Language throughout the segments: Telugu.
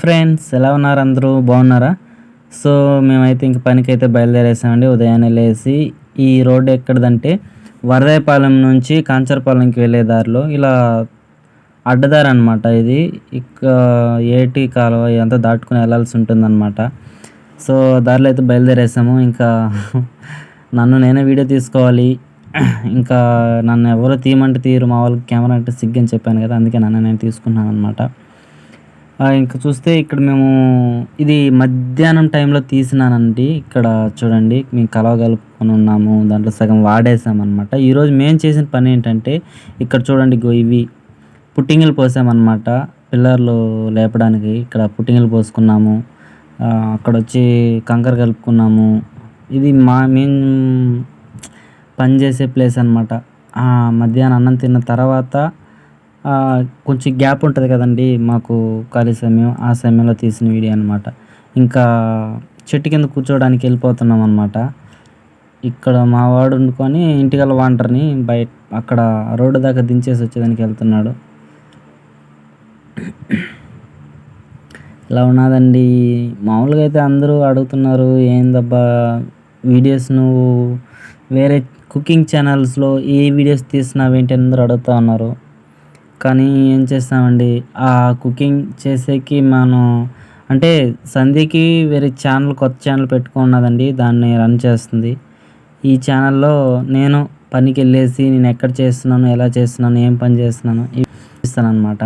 ఫ్రెండ్స్ ఎలా ఉన్నారు అందరూ? బాగున్నారా? సో మేమైతే ఇంక పనికి అయితే బయలుదేరేసామండి. ఉదయాన్నే లేచి ఈ రోడ్డు ఎక్కడదంటే వరదాయపాలెం నుంచి కాంచరపాలెంకి వెళ్ళే దారిలో ఇలా అడ్డదారి అనమాట ఇది. ఇక ఏటి కాలువ ఇదంతా దాటుకుని వెళ్ళాల్సి ఉంటుందన్నమాట. సో దారిలో అయితే బయలుదేరేసాము. ఇంకా నన్ను నేనే వీడియో తీసుకోవాలి. ఇంకా నన్ను ఎవరు తీయమంటే తీరు మా వాళ్ళకి కెమెరా అంటే సిగ్గని చెప్పాను కదా అందుకే నన్ను నేను తీసుకున్నాను అనమాట ఇంకా చూస్తే ఇక్కడ మేము ఇది మధ్యాహ్నం టైంలో తీసినానండి. ఇక్కడ చూడండి మేము కలవ కలుపుకొని ఉన్నాము దాంట్లో సగం వాడేసామన్నమాట. ఈరోజు మేము చేసిన పని ఏంటంటే ఇక్కడ చూడండి ఇవి పుట్టింగిలు పోసామన్నమాట. పిల్లర్లు లేపడానికి ఇక్కడ పుట్టింగిలు పోసుకున్నాము. అక్కడ వచ్చి కంకర కలుపుకున్నాము. ఇది మా మేము పనిచేసే ప్లేస్ అనమాట మధ్యాహ్నం అన్నం తిన్న తర్వాత కొంచెం గ్యాప్ ఉంటుంది కదండి మాకు ఖాళీ సమయం ఆ సమయంలో తీసిన వీడియో అనమాట ఇంకా చెట్టు కింద కూర్చోవడానికి వెళ్ళిపోతున్నాం అనమాట ఇక్కడ మా వాడు వండుకొని ఇంటికల్ వాంటర్ని బయట అక్కడ రోడ్డు దాకా దించేసి వచ్చేదానికి వెళ్తున్నాడు. ఇలా ఉన్నదండి. మామూలుగా అయితే అందరూ అడుగుతున్నారు ఏందబ్బా వీడియోస్ నువ్వు వేరే కుకింగ్ ఛానల్స్లో ఏ వీడియోస్ తీసినావేంటి అని అందరూ అడుగుతూ ఉన్నారు. కానీ ఏం చేస్తామండి? ఆ కుకింగ్ చేసేకి మనం అంటే సంధ్యకి వేరే ఛానల్ కొత్త ఛానల్ పెట్టుకున్నదండి దాన్ని రన్ చేస్తుంది. ఈ ఛానల్లో నేను పనికి వెళ్ళేసి నేను ఎక్కడ చేస్తున్నాను ఎలా చేస్తున్నాను ఏం పని చేస్తున్నాను ఇస్తాను అనమాట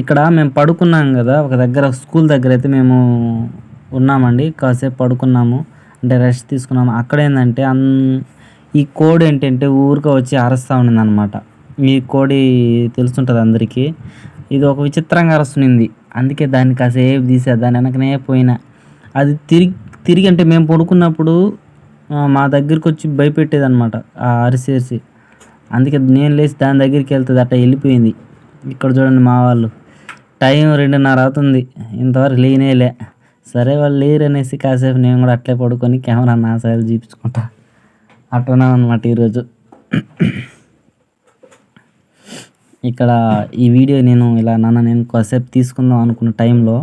ఇక్కడ మేము పడుకున్నాం కదా ఒక దగ్గర స్కూల్ దగ్గర అయితే మేము ఉన్నామండి కాసేపు పడుకున్నాము అంటే రెస్ట్ తీసుకున్నాము. అక్కడ ఏంటంటే అన్ ఈ కోడ్ ఏంటంటే ఊరికే వచ్చి అరుస్తూ ఉండింది అనమాట ఈ కోడి తెలుసుంటుంది అందరికీ. ఇది ఒక విచిత్రంగా అరుస్తుంది. అందుకే దాన్ని కాసేపు తీసా దాని వెనకనే పోయినా. అది తిరిగి తిరిగి అంటే మేము పడుకున్నప్పుడు మా దగ్గరికి వచ్చి భయపెట్టేది అనమాట ఆ అరిసేసి అందుకే నేను లేచి దాని దగ్గరికి వెళ్తుంది అట్ట వెళ్ళిపోయింది. ఇక్కడ చూడండి మా వాళ్ళు. టైం రెండున్నర అవుతుంది. ఇంతవరకు లేనేలే. సరే వాళ్ళు లేరు అనేసి కాసేపు నేను కూడా అట్లే పడుకొని కెమెరా నా సైడ్ చూపించుకుంటా. అట్టనే అనమాట ఈరోజు. ఇక్కడ ఈ వీడియో నేను ఇలా నాన్న నేను కాసేపు తీసుకుందాం అనుకున్న టైంలో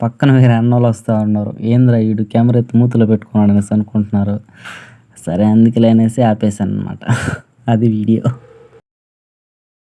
పక్కన వేరే అన్నోళ్ళు వస్తూ ఉన్నారు. ఏంద్రా వీడు కెమెరా ఎత్తి మూతలో పెట్టుకున్నాడు అనేసి అనుకుంటున్నారు. సరే అందుకే అనేసి ఆపేసాను అనమాట అది వీడియో.